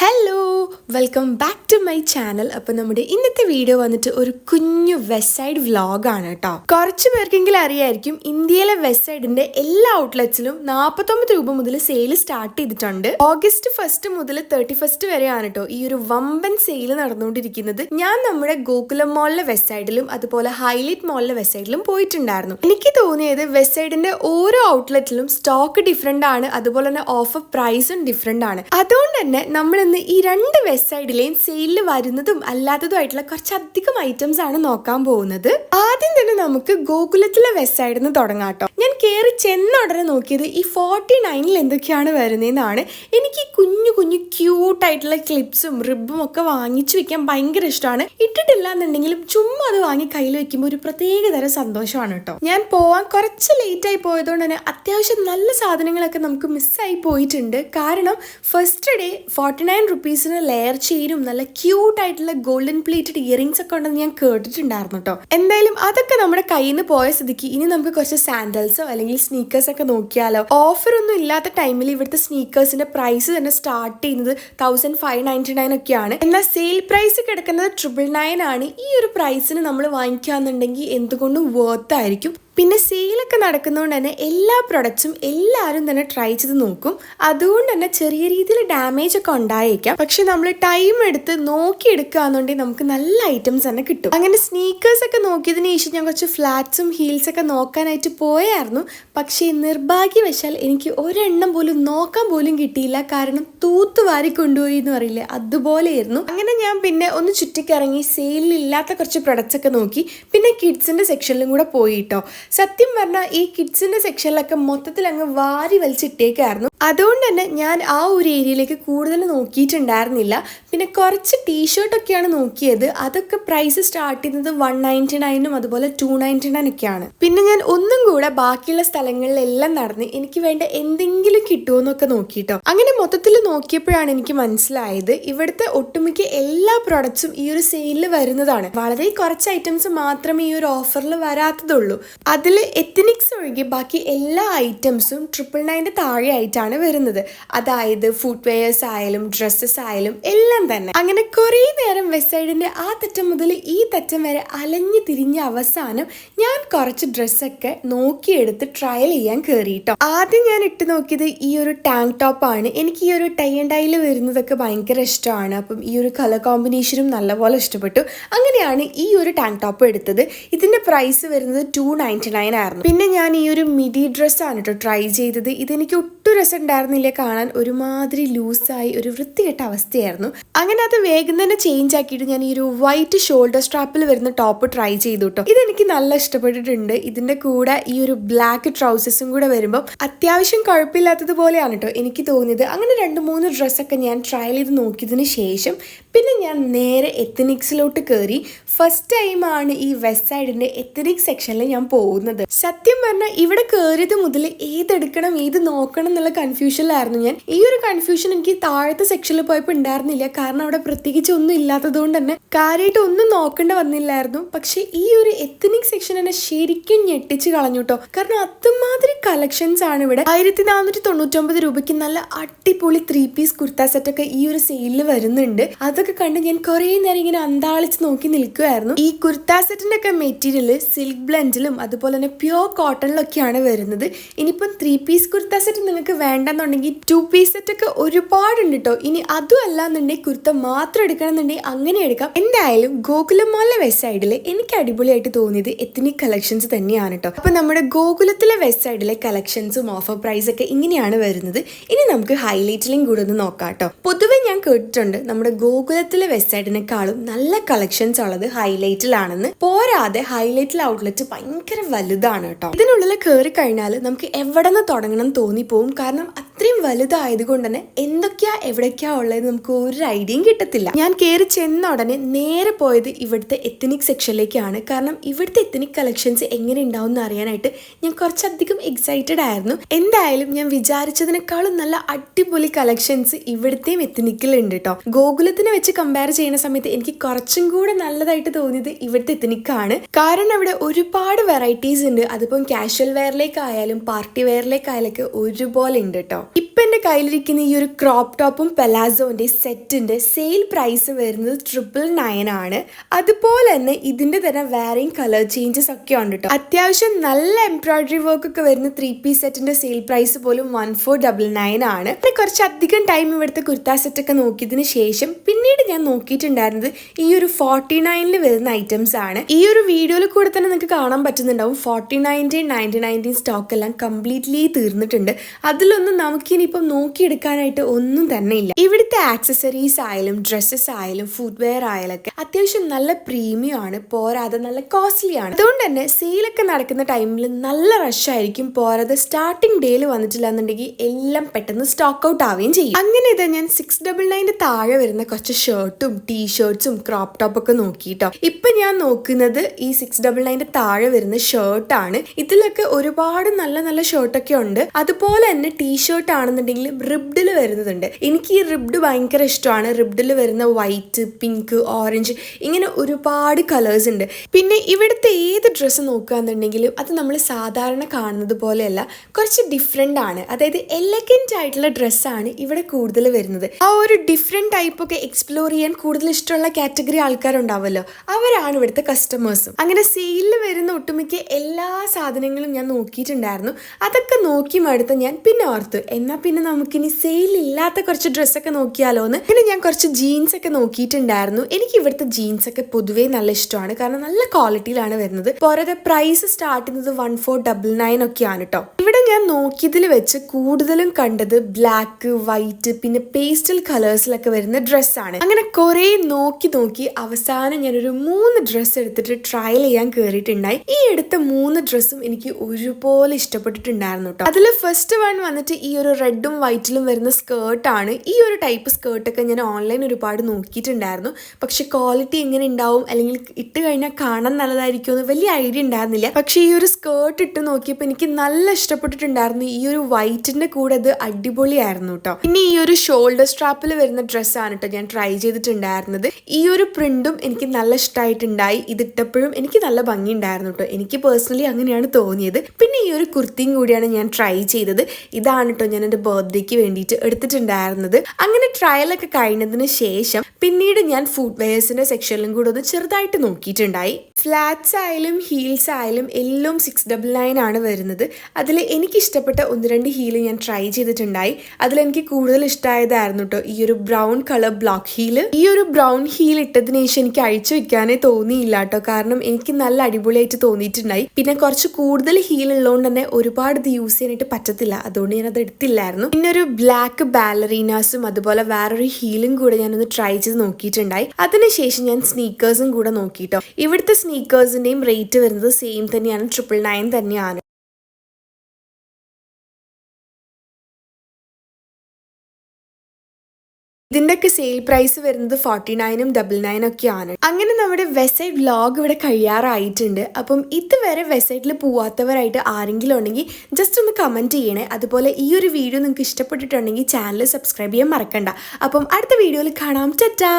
Hello welcome back to my channel അപ്പോൾ നമ്മുടെ ഇന്നത്തെ വീഡിയോ വന്നിട്ട് ഒരു കുഞ്ഞു വെസ്റ്റ് സൈഡ് വ്ലോഗാണ് കേട്ടോ. കുറച്ച് പേർക്കെങ്കിലും അറിയായിരിക്കും ഇന്ത്യയിലെ വെസ്റ്റ് സൈഡിന്റെ എല്ലാ ഔട്ട്ലെറ്റ്സിലും നാൽപ്പത്തൊമ്പത് രൂപ മുതൽ സെയിൽ സ്റ്റാർട്ട് ചെയ്തിട്ടുണ്ട്. ഓഗസ്റ്റ് ഫസ്റ്റ് മുതൽ തേർട്ടി ഫസ്റ്റ് വരെയാണ് കേട്ടോ ഈ ഒരു വമ്പൻ സെയിൽ നടന്നുകൊണ്ടിരിക്കുന്നത്. ഞാൻ നമ്മുടെ ഗോകുലം മോളിലെ വെസ്റ്റ് സൈഡിലും അതുപോലെ ഹൈലൈറ്റ് മോളിലെ വെസ്റ്റ് സൈഡിലും പോയിട്ടുണ്ടായിരുന്നു. എനിക്ക് തോന്നിയത് വെസ്റ്റ് സൈഡിന്റെ ഓരോ ഔട്ട്ലെറ്റിലും സ്റ്റോക്ക് ഡിഫറെന്റ് ആണ് അതുപോലെ തന്നെ ഓഫർ പ്രൈസും ഡിഫറെന്റ് ആണ്. അതുകൊണ്ട് തന്നെ നമ്മൾ ഇന്ന് ഈ രണ്ട് സൈഡിലെയും സെയിലിൽ വരുന്നതും അല്ലാത്തതുമായിട്ടുള്ള കുറച്ചധികം ഐറ്റംസ് ആണ് നോക്കാൻ പോകുന്നത്. ആദ്യം തന്നെ നമുക്ക് ഗോകുലത്തിലെ വെസ്റ്റ് സൈഡിൽ നിന്ന് തുടങ്ങാം ഞാൻ കയറി ചെന്ന ഉടനെ നോക്കിയത് ഈ ഫോർട്ടി നയനിൽ എന്തൊക്കെയാണ് വരുന്നതെന്നാണ്. എനിക്ക് കുഞ്ഞു കുഞ്ഞു ക്യൂട്ട് ആയിട്ടുള്ള ക്ലിപ്സും റിബും ഒക്കെ വാങ്ങിച്ചു വെക്കാൻ ഭയങ്കര ഇഷ്ടമാണ്. ഇട്ടിട്ടില്ല എന്നുണ്ടെങ്കിലും ചുമ്മാ അത് വാങ്ങി കയ്യിൽ വെക്കുമ്പോൾ ഒരു പ്രത്യേക തരം സന്തോഷമാണ് കേട്ടോ ഞാൻ പോവാൻ കുറച്ച് ലേറ്റ് ആയി പോയതുകൊണ്ട് തന്നെ അത്യാവശ്യം നല്ല സാധനങ്ങളൊക്കെ നമുക്ക് മിസ്സായി പോയിട്ടുണ്ട്. കാരണം ഫസ്റ്റ് ഡേ ഫോർട്ടി നയൻ റുപ്പീസിന് ലെയർ ചെയിനും നല്ല ക്യൂട്ട് ആയിട്ടുള്ള ഗോൾഡൻ പ്ലേറ്റഡ് ഇയറിംഗ്സ് ഒക്കെ ഉണ്ടെന്ന് ഞാൻ കേട്ടിട്ടുണ്ടായിരുന്നു കേട്ടോ എന്തായാലും അതൊക്കെ നമ്മുടെ കയ്യിൽ നിന്ന് പോയ സ്ഥിതിക്ക് ഇനി നമുക്ക് കുറച്ച് സാൻഡൽസോ അല്ലെങ്കിൽ സ്നീക്കേഴ്സ് ഒക്കെ നോക്കിയാലോ. ഓഫർ ഒന്നും ഇല്ലാത്ത ടൈമിൽ ഇവിടുത്തെ സ്നീക്കേഴ്സിന്റെ പ്രൈസ് തന്നെ സ്റ്റാർട്ട് ചെയ്യുന്നത് തൗസൻഡ് ഫൈവ് നയന്റി നയൻ ഒക്കെയാണ് എന്നാൽ സെയിൽ പ്രൈസ് കിടക്കുന്നത് ട്രിപ്പിൾ നയൻ ആണ്. ഈ ഒരു പ്രൈസിന് നമ്മൾ വാങ്ങിക്കാന്നുണ്ടെങ്കിൽ എന്തുകൊണ്ടും വർത്ത് ആയിരിക്കും. പിന്നെ സെയിലൊക്കെ നടക്കുന്നതുകൊണ്ട് തന്നെ എല്ലാ പ്രൊഡക്ട്സും എല്ലാവരും തന്നെ ട്രൈ ചെയ്ത് നോക്കും. അതുകൊണ്ട് തന്നെ ചെറിയ രീതിയിൽ ഡാമേജ് ഒക്കെ ഉണ്ടായേക്കാം. പക്ഷെ നമ്മൾ ടൈം എടുത്ത് നോക്കി എടുക്കുകയാണെന്നുണ്ടെങ്കിൽ നമുക്ക് നല്ല ഐറ്റംസ് തന്നെ കിട്ടും. അങ്ങനെ സ്നീക്കേഴ്സ് ഒക്കെ നോക്കിയതിന് ശേഷം ഞാൻ കുറച്ച് ഫ്ലാറ്റ്സും ഹീൽസ് ഒക്കെ നോക്കാനായിട്ട് പോയായിരുന്നു. പക്ഷേ നിർഭാഗ്യവശാൽ എനിക്ക് ഒരെണ്ണം പോലും നോക്കാൻ പോലും കിട്ടിയില്ല. കാരണം തൂത്ത് വാരി കൊണ്ടുപോയി എന്ന് പറയില്ലേ അതുപോലെയായിരുന്നു. അങ്ങനെ ഞാൻ പിന്നെ ഒന്ന് ചുറ്റിക്കിറങ്ങി സെയിലിൽ ഇല്ലാത്ത കുറച്ച് പ്രൊഡക്ട്സ് ഒക്കെ നോക്കി. പിന്നെ കിഡ്സിന്റെ സെക്ഷനിലും കൂടെ പോയി കേട്ടോ സത്യം പറഞ്ഞാൽ ഈ കിഡ്സിന്റെ സെക്ഷനിലൊക്കെ മൊത്തത്തിൽ അങ്ങ് വാരി വലിച്ചിട്ടേക്കായിരുന്നു. അതുകൊണ്ട് തന്നെ ഞാൻ ആ ഒരു ഏരിയയിലേക്ക് കൂടുതൽ നോക്കിയിട്ടുണ്ടായിരുന്നില്ല. പിന്നെ കുറച്ച് ടീഷർട്ടൊക്കെയാണ് നോക്കിയത്. അതൊക്കെ പ്രൈസ് സ്റ്റാർട്ട് ചെയ്യുന്നത് വൺ നയന്റി നയനും അതുപോലെ ടു നയന്റി നയൻ ഒക്കെയാണ്. പിന്നെ ഞാൻ ഒന്നും കൂടെ ബാക്കിയുള്ള സ്ഥലങ്ങളിലെല്ലാം നടന്ന് എനിക്ക് വേണ്ട എന്തെങ്കിലും കിട്ടുമോ എന്നൊക്കെ നോക്കിട്ടോ. അങ്ങനെ മൊത്തത്തിൽ നോക്കിയപ്പോഴാണ് എനിക്ക് മനസ്സിലായത് ഇവിടുത്തെ ഒട്ടുമിക്ക എല്ലാ പ്രോഡക്ട്സും ഈ ഒരു സെയിലിൽ വരുന്നതാണ്. വളരെ കുറച്ച് ഐറ്റംസ് മാത്രമേ ഈ ഒരു ഓഫറിൽ വരാത്തതുള്ളൂ. അതിൽ എത്തനിക്സ് ഒഴികെ ബാക്കി എല്ലാ ഐറ്റംസും ട്രിപ്പിൾ നയന്റെ താഴെ ആയിട്ടാണ് വരുന്നത്. അതായത് ഫുഡ് വെയേഴ്സ് ആയാലും ഡ്രസ്സസ് ആയാലും എല്ലാം തന്നെ. അങ്ങനെ കുറേ നേരം വെസ്റ്റ് ആ തറ്റം മുതൽ ഈ തറ്റം വരെ അലഞ്ഞു തിരിഞ്ഞ അവസാനം ഞാൻ കുറച്ച് ഡ്രസ്സൊക്കെ നോക്കിയെടുത്ത് ട്രയൽ ചെയ്യാൻ കയറിയിട്ടോ ആദ്യം ഞാൻ ഇട്ട് നോക്കിയത് ഈ ഒരു ടാങ്ക് ടോപ്പാണ് എനിക്ക് ഈ ഒരു ടൈ ആൻഡ് ഡൈയിൽ വരുന്നതൊക്കെ ഭയങ്കര ഇഷ്ടമാണ്. അപ്പം ഈ ഒരു കളർ കോമ്പിനേഷനും നല്ലപോലെ ഇഷ്ടപ്പെട്ടു. അങ്ങനെയാണ് ഈ ഒരു ടാങ്ക് ടോപ്പ് എടുത്തത്. ഇതിന്റെ പ്രൈസ് വരുന്നത് ടു നയന്റി നയൻ ആയിരുന്നു. പിന്നെ ഞാൻ ഈ ഒരു മിഡി ഡ്രസ്സാണ് കേട്ടോ ട്രൈ ചെയ്തത്. ഇതെനിക്ക് ഒട്ടും രസം ഉണ്ടായിരുന്നില്ല കാണാൻ? ഒരുമാതിരി ലൂസായി ഒരു വൃത്തികെട്ട അവസ്ഥയായിരുന്നു. അങ്ങനെ അത് വേഗം തന്നെ ചേഞ്ച് ആക്കിയിട്ട് ഞാൻ ഈ ഒരു വൈറ്റ് ഷോൾഡർ സ്ട്രാപ്പിൽ വരുന്ന ടോപ്പ് ട്രൈ ചെയ്തു കേട്ടോ ഇതെനിക്ക് നല്ല ഇഷ്ടപ്പെട്ടിട്ടുണ്ട്. ഇതിന്റെ കൂടെ ഈ ഒരു ബ്ലാക്ക് ട്രൗസസും കൂടെ വരുമ്പോൾ അത്യാവശ്യം കുഴപ്പമില്ലാത്തതുപോലെയാണ് കേട്ടോ എനിക്ക് തോന്നിയത്. അങ്ങനെ രണ്ട് മൂന്ന് ഡ്രസ്സൊക്കെ ഞാൻ ട്രയൽ ചെയ്ത് നോക്കിയതിന് ശേഷം പിന്നെ ഞാൻ നേരെ എത്തനിക്സിലോട്ട് കയറി ഫസ്റ്റ് ടൈമാണ് ഈ വെസ്റ്റ് സൈഡിന്റെ എത്തനിക് സെക്ഷനിൽ ഞാൻ പോകുന്നത്. സത്യം പറഞ്ഞാൽ ഇവിടെ കയറിയത് മുതൽ ഏതെടുക്കണം ഏത് നോക്കണം എന്നുള്ള കൺഫ്യൂഷനിലായിരുന്നു ഞാൻ. ഈ ഒരു കൺഫ്യൂഷൻ എനിക്ക് താഴത്തെ സെക്ഷനിൽ പോയപ്പോൾ ഉണ്ടായിരുന്നില്ല കാരണം അവിടെ പ്രത്യേകിച്ച് ഒന്നും ഇല്ലാത്തതുകൊണ്ട് തന്നെ കാര്യമായിട്ട് ഒന്നും നോക്കേണ്ട വന്നില്ലായിരുന്നു. പക്ഷെ ഈ ഒരു എത്തനിക് സെക്ഷൻ എന്നെ ശരിക്കും ഞെട്ടിച്ച് കളഞ്ഞുട്ടോ കാരണം അതുമാതിരി കളക്ഷൻസ് ആണ് ഇവിടെ. ആയിരത്തി നാനൂറ്റി തൊണ്ണൂറ്റൊമ്പത് രൂപയ്ക്ക് നല്ല അടിപൊളി ത്രീ പീസ് കുർത്ത സെറ്റ് ഒക്കെ ഈ ഒരു സെയിലിൽ വരുന്നുണ്ട്. അതൊക്കെ കണ്ട് ഞാൻ കുറേ നേരം ഇങ്ങനെ അന്താളിച്ച് നോക്കി നിൽക്കുമായിരുന്നു ഈ കുർത്ത സെറ്റിന്റെ ഒക്കെ മെറ്റീരിയൽ സിൽക്ക് ബ്ലെൻഡിലും അതുപോലെ തന്നെ പ്യുവർ കോട്ടണിലൊക്കെയാണ് വരുന്നത്. ഇനിയിപ്പം ത്രീ പീസ് കുർത്ത സെറ്റ് നിങ്ങൾക്ക് വേണ്ടെന്നുണ്ടെങ്കിൽ ടു പീസ് സെറ്റ് ഒക്കെ ഒരുപാടുണ്ട് കേട്ടോ ഇനി അതും അല്ലാന്നുണ്ടെങ്കിൽ കുർത്ത മാത്രം എടുക്കണം എന്നുണ്ടെങ്കിൽ അങ്ങനെ എടുക്കാം. എന്തായാലും ഗോകുലം മോളിലെ വെസ്റ്റ് സൈഡിൽ എനിക്ക് അടിപൊളിയായിട്ട് തോന്നിയത് എത്തനിക് കളക്ഷൻസ് തന്നെയാണ് കേട്ടോ അപ്പൊ നമ്മുടെ ഗോകുലത്തിലെ വെസ്റ്റ് സൈഡിലെ കളക്ഷൻസും ഓഫർ പ്രൈസ് ഒക്കെ ഇങ്ങനെയാണ് വരുന്നത്. ഇനി നമുക്ക് ഹൈലൈറ്റിലും കൂടെ ഒന്ന് നോക്കാം കേട്ടോ പൊതുവെ ഞാൻ കേട്ടിട്ടുണ്ട് നമ്മുടെ ഗോകുലത്തിലെ വെസ്റ്റ് സൈഡിനെക്കാളും നല്ല കളക്ഷൻസ് ഉള്ളത് ഹൈലൈറ്റിലാണെന്ന് പോരാതെ ഹൈലൈറ്റിൽ ഔട്ട്ലെറ്റ് ഭയങ്കര വലുതാണ് കേട്ടോ ഇതിനുള്ളിൽ കയറി കഴിഞ്ഞാൽ നമുക്ക് എവിടെ നിന്ന് തുടങ്ങണം തോന്നിപ്പോവും കാരണം അത്രയും വലുതായതുകൊണ്ട് തന്നെ എന്തൊക്കെയാ എവിടേക്കാ ഉള്ളത് നമുക്ക് ഒരു ഐഡിയയും കിട്ടത്തില്ല. ഞാൻ കയറി ചെന്ന ഉടനെ നേരെ പോയത് ഇവിടുത്തെ എത്തനിക് സെക്ഷനിലേക്കാണ് കാരണം ഇവിടുത്തെ എത്തനിക് കളക്ഷൻസ് എങ്ങനെ ഉണ്ടാവും എന്ന് അറിയാനായിട്ട് ഞാൻ കുറച്ചധികം എക്സൈറ്റഡ് ആയിരുന്നു. എന്തായാലും ഞാൻ വിചാരിച്ചതിനേക്കാളും നല്ല അടിപൊളി കളക്ഷൻസ് ഇവിടുത്തെയും എത്തനിക്കിലുണ്ട് കേട്ടോ ഗോകുലത്തിനെ വെച്ച് കമ്പയർ ചെയ്യുന്ന സമയത്ത് എനിക്ക് കുറച്ചും കൂടെ നല്ലതായിട്ട് തോന്നിയത് ഇവിടുത്തെ എത്തനിക്കാണ് കാരണം അവിടെ ഒരുപാട് വെറൈറ്റീസ് ഉണ്ട്. അതിപ്പം കാഷ്വൽ വെയറിലേക്കായാലും പാർട്ടി വെയറിലേക്കായാലൊക്കെ ഒരുപോലെ ഉണ്ട് കേട്ടോ ഇപ്പൊ എന്റെ കയ്യിലിരിക്കുന്ന ഈ ഒരു ക്രോപ്പ് ടോപ്പും പെലാസോന്റെ സെറ്റിന്റെ സെയിൽ പ്രൈസ് വരുന്നത് ട്രിപ്പിൾ നയൻ ആണ്. അതുപോലെ തന്നെ ഇതിന്റെ തന്നെ വേറെയും കളർ ചേഞ്ചസ് ഒക്കെ ഉണ്ട് കേട്ടോ അത്യാവശ്യം നല്ല എംബ്രോയിഡറി വർക്ക് ഒക്കെ വരുന്ന ത്രീ പീസ് സെറ്റിന്റെ സെയിൽ പ്രൈസ് പോലും വൺ ഫോർ ഡബിൾ നയൻ ആണ്. പിന്നെ കുറച്ചധികം ടൈം ഇവിടുത്തെ കുർത്താ സെറ്റൊക്കെ നോക്കിയതിന് ശേഷം പിന്നീട് ഞാൻ നോക്കിയിട്ടുണ്ടായിരുന്നത് ഈ ഒരു ഫോർട്ടി നയനിൽ വരുന്ന ഐറ്റംസ് ആണ്. ഈ ഒരു വീഡിയോയിൽ കൂടെ തന്നെ നിങ്ങൾക്ക് കാണാൻ പറ്റുന്നുണ്ടാവും. Forty nineteen ninety nineteen stock എല്ലാം കംപ്ലീറ്റ്ലി തീർന്നിട്ടുണ്ട്. അതിലൊന്നും നമുക്കിനിയിപ്പം നോക്കിയെടുക്കാനായിട്ട് ഒന്നും തന്നെ ഇല്ല. ഇവിടുത്തെ ആക്സസറീസ് ആയാലും ഡ്രസ്സസ് ആയാലും ഫുഡ്വെയർ ആയാലൊക്കെ അത്യാവശ്യം നല്ല പ്രീമിയം ആണ് പോരാതെ നല്ല കോസ്റ്റ്ലി ആണ്. അതുകൊണ്ട് തന്നെ സെയിലൊക്കെ നടക്കുന്ന ടൈമിൽ നല്ല റഷ് ആയിരിക്കും പോരാതെ സ്റ്റാർട്ടിംഗ് ഡേയിൽ വന്നിട്ടില്ല എന്നുണ്ടെങ്കിൽ എല്ലാം പെട്ടെന്ന് സ്റ്റോക്ക് ഔട്ട് ആവുകയും ചെയ്യും. അങ്ങനെ ഇതാ ഞാൻ സിക്സ് ഡബിൾ നയന്റെ താഴെ വരുന്ന കുറച്ച് ഷർട്ടും ടീഷർട്ട്സും ക്രോപ്പ് ടോപ്പൊക്കെ നോക്കിയിട്ടോ ഇപ്പം ഞാൻ നോക്കുന്നത് ഈ സിക്സ് ഡബിൾ നയന്റെ താഴെ വരുന്ന ഷർട്ടാണ് ഇതിലൊക്കെ ഒരുപാട് നല്ല നല്ല ഷർട്ടൊക്കെ ഉണ്ട്. അതുപോലെ തന്നെ ടീഷർട്ട് ആണെന്നുണ്ടെങ്കിൽ റിബ്ഡിൽ വരുന്നതുണ്ട്. എനിക്ക് ഈ റിബ്ഡ് ഭയങ്കര ഇഷ്ടമാണ്. റിബ്ഡിൽ വരുന്ന വൈറ്റ് പിങ്ക് ഓറഞ്ച് ഇങ്ങനെ ഒരുപാട് കളേഴ്സ് ഉണ്ട്. പിന്നെ ഇവിടുത്തെ ഏത് ഡ്രസ്സ് നോക്കുകയാണെന്നുണ്ടെങ്കിലും അത് നമ്മൾ സാധാരണ കാണുന്നത് പോലെയല്ല കുറച്ച് ഡിഫറെന്റ് ആണ്. അതായത് എലഗന്റ് ആയിട്ടുള്ള ഡ്രസ്സാണ് ഇവിടെ കൂടുതൽ വരുന്നത്. ആ ഒരു ഡിഫറെന്റ് ടൈപ്പ് ഒക്കെ എക്സ്പ്ലോർ ചെയ്യാൻ കൂടുതൽ ഇഷ്ടമുള്ള കാറ്റഗറി ആൾക്കാരുണ്ടാവുമല്ലോ. അവരാണ് ഇവിടുത്തെ കസ്റ്റമേഴ്സും അങ്ങനെ സെയിലിൽ വരുന്ന ഒട്ടുമിക്ക എല്ലാ സാധനങ്ങളും ഞാൻ നോക്കിയിട്ടുണ്ടായിരുന്നു. അതൊക്കെ നോക്കി മടുത്ത് ഞാൻ പിന്നെ ഓർത്തു എന്നാൽ പിന്നെ നമുക്കിനി സെയിൽ ഇല്ലാത്ത കുറച്ച് ഡ്രസ്സൊക്കെ നോക്കിയാലോ എന്ന് പിന്നെ ഞാൻ കുറച്ച് ജീൻസ് ഒക്കെ നോക്കിയിട്ടുണ്ടായിരുന്നു. എനിക്ക് ഇവിടുത്തെ ജീൻസ് ഒക്കെ പൊതുവേ നല്ല ഇഷ്ടമാണ്. കാരണം നല്ല ക്വാളിറ്റിയിലാണ് വരുന്നത്. പോരാതെ പ്രൈസ് സ്റ്റാർട്ട് ചെയ്യുന്നത് വൺ ഫോർ ഡബിൾ നയൻ ഒക്കെയാണ് കേട്ടോ ഇവിടെ ഞാൻ നോക്കിയതിൽ വെച്ച് കൂടുതലും കണ്ടത് ബ്ലാക്ക് വൈറ്റ് പിന്നെ പേസ്റ്റൽ കളേഴ്സിലൊക്കെ വരുന്ന ഡ്രസ്സാണ് അങ്ങനെ കുറെ നോക്കി നോക്കി അവസാനം ഞാനൊരു മൂന്ന് ഡ്രസ്സ് എടുത്തിട്ട് ട്രയൽ ചെയ്യാൻ കയറിയിട്ടുണ്ടായി ഈ എടുത്ത മൂന്ന് ഡ്രസ്സും എനിക്ക് ഒരുപോലെ ഇഷ്ടപ്പെട്ടിട്ടുണ്ടായിരുന്നു കേട്ടോ അതിൽ ഫസ്റ്റ് വൺ വന്നിട്ട് ഈ ഒരു റെഡും വൈറ്റിലും വരുന്ന സ്കേർട്ടാണ് ഈ ഒരു ടൈപ്പ് സ്കേർട്ടൊക്കെ ഞാൻ ഓൺലൈൻ ഒരുപാട് നോക്കിയിട്ടുണ്ടായിരുന്നു. പക്ഷെ ക്വാളിറ്റി എങ്ങനെ ഉണ്ടാവും അല്ലെങ്കിൽ ഇട്ട് കഴിഞ്ഞാൽ കാണാൻ നല്ലതായിരിക്കും എന്ന് വലിയ ഐഡിയ ഉണ്ടായിരുന്നില്ല. പക്ഷേ ഈ ഒരു സ്കേർട്ട് ഇട്ട് നോക്കിയപ്പോൾ എനിക്ക് നല്ല ഇഷ്ടപ്പെട്ടിട്ടുണ്ടായിരുന്നു. ഈ ഒരു വൈറ്റിന്റെ കൂടെ അത് അടിപൊളിയായിരുന്നു കേട്ടോ. പിന്നെ ഈ ഒരു ഷോൾഡർ സ്ട്രാപ്പിൽ വരുന്ന ഡ്രസ്സാണ് കേട്ടോ ഞാൻ ട്രൈ ചെയ്തിട്ടുണ്ടായിരുന്നത്. ഈ ഒരു പ്രിന്റും എനിക്ക് നല്ല ഇഷ്ടമായിട്ടുണ്ടായി. ഇതിട്ടപ്പോഴും എനിക്ക് നല്ല ഭംഗി ഉണ്ടായിരുന്നു കേട്ടോ. എനിക്ക് പേഴ്സണലി അങ്ങനെയാണ് തോന്നിയത്. പിന്നെ ഈ ഒരു കുർത്തിയും കൂടിയാണ് ഞാൻ ട്രൈ ചെയ്തത്. ഇതാണ് കേട്ടോ ഞാൻ എന്റെ ബർത്ത്ഡേക്ക് വേണ്ടിയിട്ട് എടുത്തിട്ടുണ്ടായിരുന്നത്. അങ്ങനെ ട്രയലൊക്കെ കഴിഞ്ഞതിന് ശേഷം പിന്നീട് ഞാൻ ഫുഡ് വെയേഴ്സിന്റെ സെക്ഷനിലും കൂടെ ഒന്ന് ചെറുതായിട്ട് നോക്കിയിട്ടുണ്ടായി. ഫ്ലാറ്റ്സ് ആയാലും ഹീൽസ് ആയാലും എല്ലാം സിക്സ് ഡബിൾ നയൻ ആണ് വരുന്നത്. അതിൽ എനിക്ക് ഇഷ്ടപ്പെട്ട ഒന്ന് രണ്ട് ഹീൽ ഞാൻ ട്രൈ ചെയ്തിട്ടുണ്ടായി. അതിലെനിക്ക് കൂടുതൽ ഇഷ്ടമായതായിരുന്നു കേട്ടോ ഈ ഒരു ബ്രൗൺ കളർ ബ്ലോക്ക് ഹീൽ ഈ ഒരു ബ്രൗൺ ഹീൽ ഇട്ടതിന് ശേഷം എനിക്ക് അഴിച്ചു വെക്കാനേ തോന്നിയില്ല കേട്ടോ കാരണം എനിക്ക് നല്ല അടിപൊളിയായിട്ട് തോന്നിയിട്ടുണ്ടായി. പിന്നെ കുറച്ച് കൂടുതൽ ഹീൽ ഉള്ളതുകൊണ്ട് തന്നെ ഒരുപാട് ഇത് യൂസ് ചെയ്യാനായിട്ട് പറ്റത്തില്ല. അതുകൊണ്ട് ഞാൻ അത് എടുത്തില്ലായിരുന്നു. പിന്നെ ഒരു ബ്ലാക്ക് ബാലറീനാസും അതുപോലെ വേറൊരു ഹീലും കൂടെ ഞാനൊന്ന് ട്രൈ ചെയ്ത് നോക്കിയിട്ടുണ്ടായി. അതിനുശേഷം ഞാൻ സ്നീക്കേഴ്സും കൂടെ നോക്കിയിട്ടോ ഇവിടുത്തെ സ്നീക്കേഴ്സിന്റെയും റേറ്റ് വരുന്നത് സെയിം തന്നെയാണ് ട്രിപ്പിൾ നയൻ തന്നെയാണ്. ഇതിന്റെയൊക്കെ സെയിൽ പ്രൈസ് വരുന്നത് ഫോർട്ടി നയനും ഡബിൾ നയൻ ഒക്കെയാണ്. അങ്ങനെ നമ്മുടെ വെബ്സൈറ്റ് വ്ലോഗ് ഇവിടെ കഴിയാറായിട്ടുണ്ട്. അപ്പം ഇതുവരെ വെബ്സൈറ്റിൽ പോവാത്തവരായിട്ട് ആരെങ്കിലും ഉണ്ടെങ്കിൽ ജസ്റ്റ് ഒന്ന് കമന്റ് ചെയ്യണേ. അതുപോലെ ഈ ഒരു വീഡിയോ നിങ്ങൾക്ക് ഇഷ്ടപ്പെട്ടിട്ടുണ്ടെങ്കിൽ ചാനൽ സബ്സ്ക്രൈബ് ചെയ്യാൻ മറക്കണ്ട. അപ്പം അടുത്ത വീഡിയോയിൽ കാണാം. ടാറ്റാ